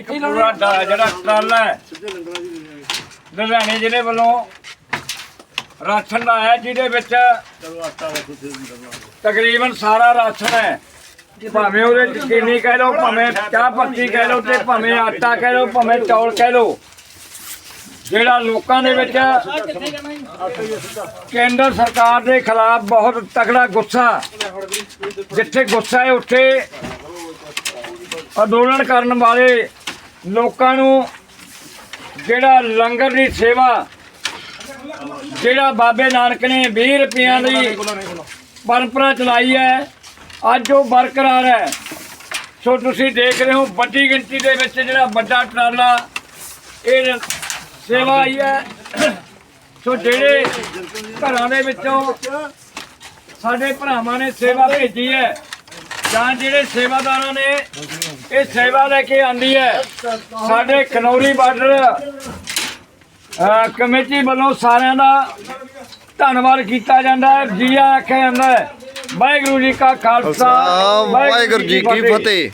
ਇੱਕ ਪੂਰਾ ਡਾ- ਜਿਹੜਾ ਟਰਾਲਾ ਹੈ, ਲੁਧਿਆਣੇ ਜ਼ਿਲ੍ਹੇ ਵੱਲੋਂ ਰਾਸ਼ਨ ਦਾ ਹੈ, ਜਿਹਦੇ ਵਿੱਚ ਤਕਰੀਬਨ ਸਾਰਾ ਰਾਸ਼ਨ ਹੈ। ਭਾਵੇਂ ਉਹਦੇ ਚ ਚੀਨੀ ਕਹਿ ਲਓ, ਭਾਵੇਂ ਚਾਹ ਪੱਤੀ ਕਹਿ ਲਓ ਤੇ ਭਾਵੇਂ ਆਟਾ ਕਹਿ ਲਓ, ਭਾਵੇਂ ਚੌਲ ਕਹਿ ਲਓ। ਜਿਹੜਾ ਲੋਕਾਂ ਦੇ ਵਿੱਚ ਕੇਂਦਰ ਸਰਕਾਰ ਦੇ ਖਿਲਾਫ ਬਹੁਤ ਤਕੜਾ ਗੁੱਸਾ, ਜਿੱਥੇ ਗੁੱਸਾ ਹੈ, ਉੱਥੇ ਅੰਦੋਲਨ ਕਰਨ ਵਾਲੇ ਲੋਕਾਂ ਨੂੰ ਜਿਹੜਾ ਲੰਗਰ ਦੀ ਸੇਵਾ, ਜਿਹੜਾ ਬਾਬੇ ਨਾਨਕ ਨੇ 20 ਰੁਪਈਆਂ ਦੀ ਪਰੰਪਰਾ ਚਲਾਈ ਹੈ, ਅੱਜ ਉਹ ਬਰਕਰਾਰ ਹੈ। ਸੋ ਤੁਸੀਂ ਦੇਖ ਰਹੇ ਹੋ ਵੱਡੀ ਗਿਣਤੀ ਦੇ ਵਿੱਚ ਜਿਹੜਾ ਵੱਡਾ ਟਰਾਲਾ, ਇਹ ਸੇਵਾ ਆਈ ਹੈ। ਸੋ ਜਿਹੜੇ ਘਰਾਂ ਦੇ ਵਿੱਚੋਂ ਸਾਡੇ ਭਰਾਵਾਂ ਨੇ ਸੇਵਾ ਭੇਜੀ ਹੈ ਜਾਂ ਜਿਹੜੇ ਸੇਵਾਦਾਰਾਂ ਨੇ ਇਹ ਸੇਵਾ ਲੈ ਕੇ ਆਂਦੀ ਹੈ। ਸਾਡੇ ਕਨੌਰੀ ਬਾਰਡਰ ਕਮੇਟੀ ਵੱਲੋਂ ਸਾਰਿਆਂ ਦਾ ਧੰਨਵਾਦ ਕੀਤਾ ਜਾਂਦਾ ਹੈ। ਜੀ ਆਖਿਆ ਜਾਂਦਾ ਹੈ ਵਾਹਿਗੁਰੂ ਜੀ ਕਾ ਖਾਲਸਾ ਵਾਹਿਗੁਰੂ ਜੀ ਕੀ ਫਤਿਹ।